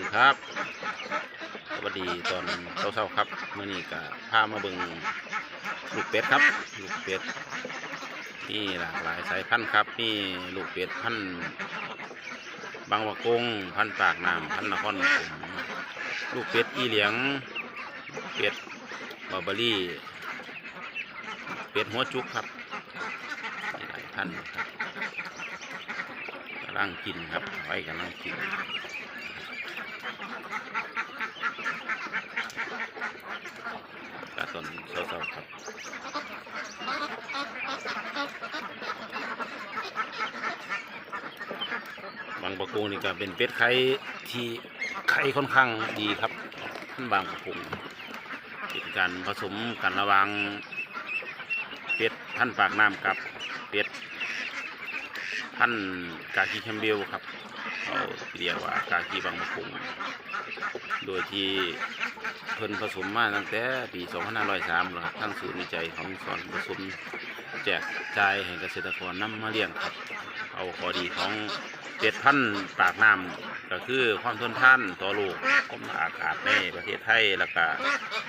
ดีครับ สวัสดีตอนเช้าๆครับเมื่อนี้ก็พามาเบิ่งลูกเป็ดครับ ลูกเป็ดนี่หลากหลายสายพันธุ์ครับนี่ลูกเป็ดพันธุ์บางวะกงพันธุ์ปากน้ำพันธุ์นครปฐมลูกเป็ดอีเหลียง เป็ดบาร์เบอรี่ เป็ดหัวจุกครับมีหลายพันธุ์ครับกำลังกินครับไว้กำลังกิน กาตอนเศร้าๆครับบางประกงนี่ก็เป็นเป็ดไข่ที่ไข่ค่อนข้างดีครับท่านบางประกงเป็นการผสมกันระหว่างเป็ดท่านปากน้ำกับเป็ด ท่านกาคีแคมเบลครับเขาเรียกว่ากาคีบางประกงโดยที่เพิ่นผสมมาตั้งแต่ปี2503แล้วครับทั้งศูนย์วิจัยของสอนผสมแจกจ่ายให้เกษตรกรนำมาเลี้ยงครับ เอาข้อดีของ เป็ดพันปากน้ำก็คือความทนทานต่อโลกความอากาศในประเทศไทยแล้วก็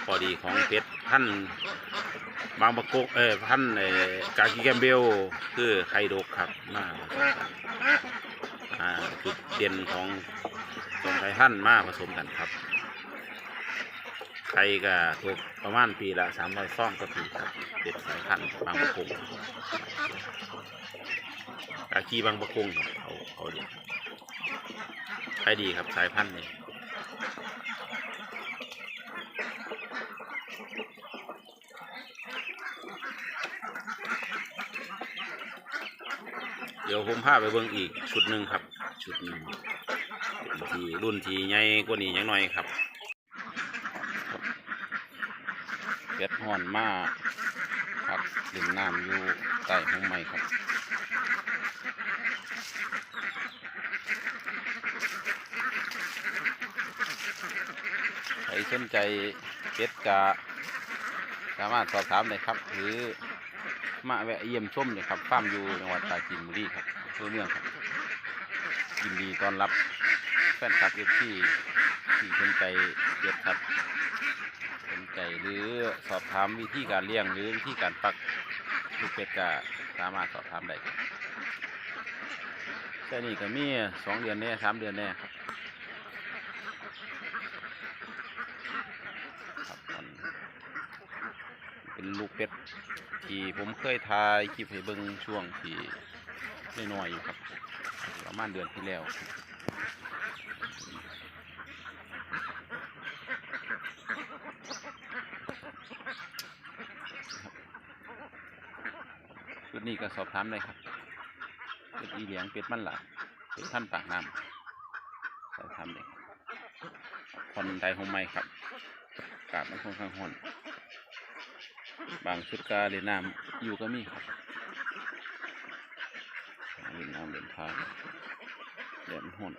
พอดีของเป็ดพันบางประกกเออพันเออกากิแกมเบลคือไข่ดกครับมาอ่าจุดเด่นของสองไทยท่านมาผสมกันครับ ไข่ก็ตกประมาณปีละสามร้อยฟองก็ถือครับเด็ดสายพันธุ์บางประกงกากีบางประกงครับเขาเขาเด็ดไข่ดีครับสายพันธุ์นี้เดี๋ยวผมพาไปเบิ่งอีกชุดหนึ่งครับ ชุดหนึ่งที่รุ่นที่ใหญ่กว่านี้ยังหน้อยครับ เก็ดห่อนมาพักดื่มน้ำอยู่ใต้ห้องไม้ครับใครสนใจเก็ดกาสามารถสอบถามได้ครับ หรือมาแวะเยี่ยมชมเลยครับฟาร์มอยู่จังหวัดปราจีนบุรีครับอำเภอเมืองครับยินดีต้อนรับแฟนคลับเอฟที่ที่สนใจเก็ดครับ ใจหรือสอบถามวิธีการเลี้ยงหรือวิธีการฟักลูกเป็ดก็สามารถสอบถามได้แต่นี่ก็มีสองเดือนแน่สามเดือนแน่ครับเป็นลูกเป็ดที่ผมเคยถ่ายคลิปให้เบิ่งช่วงที่น้อยๆอยู่ครับ ประมาณเดือนที่แล้ว ชุดนี้ก็สอบถามได้ครับ เป็ดอีเหลียงเป็ดมันหลาเป็ดท่านปากน้ำสอบถามได้คนไทยหงไม้ครับกาบมันค่อนข้างห่อนบางชุดกาเรียนน้ำอยู่ก็มีครับเรียนน้ำเรียนทางเรียนห่อน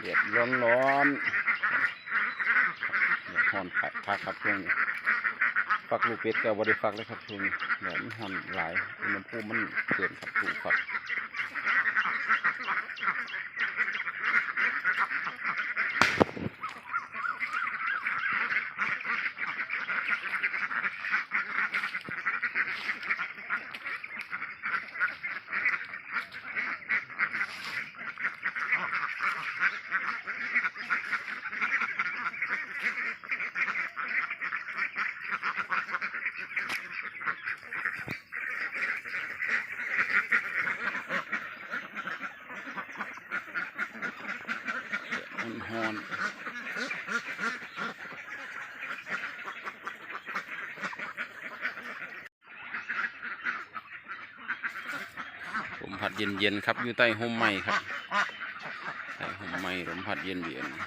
เดือดร้อนร้อน หอนผักครับช่วงนี้ฝักลูกเป็ดก็บริฟักเลยครับช่วงนี้เดี๋ยวมันหอนหลายอุณหภูมิมันเกินครับถูกฝักมัน หอนลมพัดเย็นๆครับ อยู่ใต้ห่มไม้ครับใต้ห่มไม้ลมพัดเย็นๆ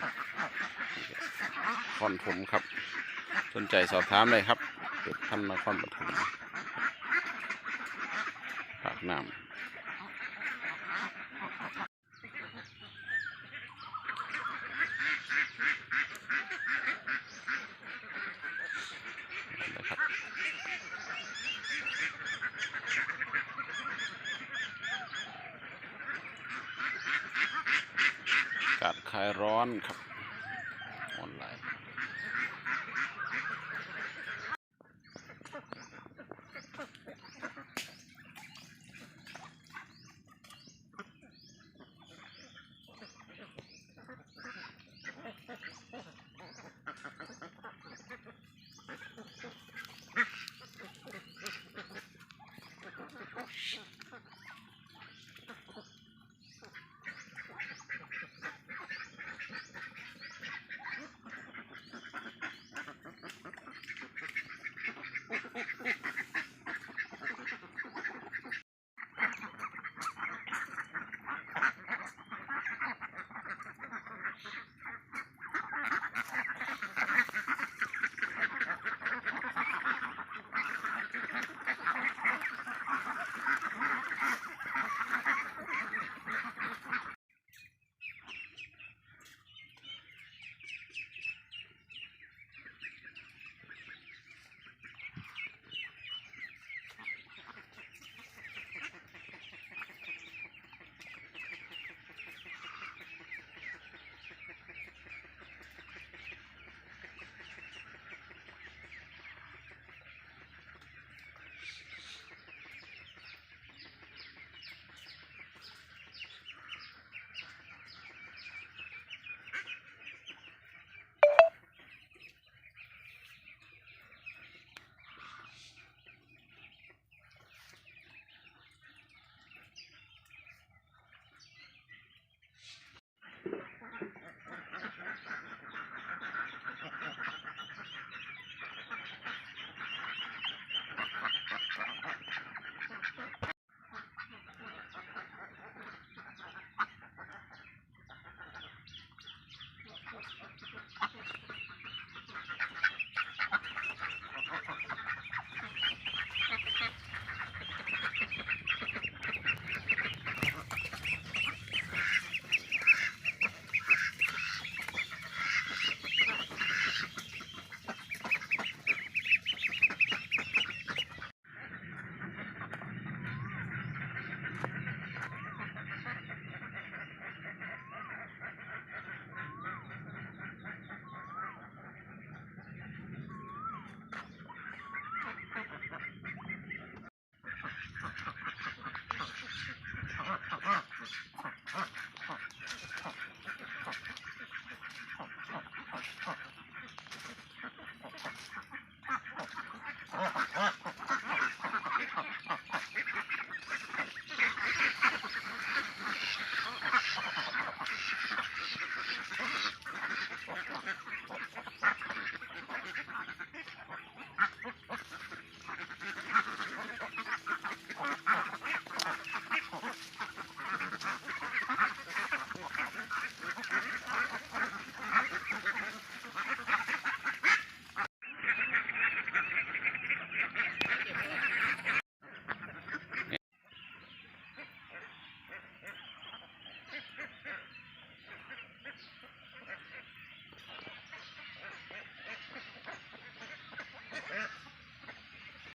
คอนผมครับ สนใจสอบถามเลยครับเป็ดพันนครปฐมปากน้ำ นะครับากาศคลายร้ อนครับ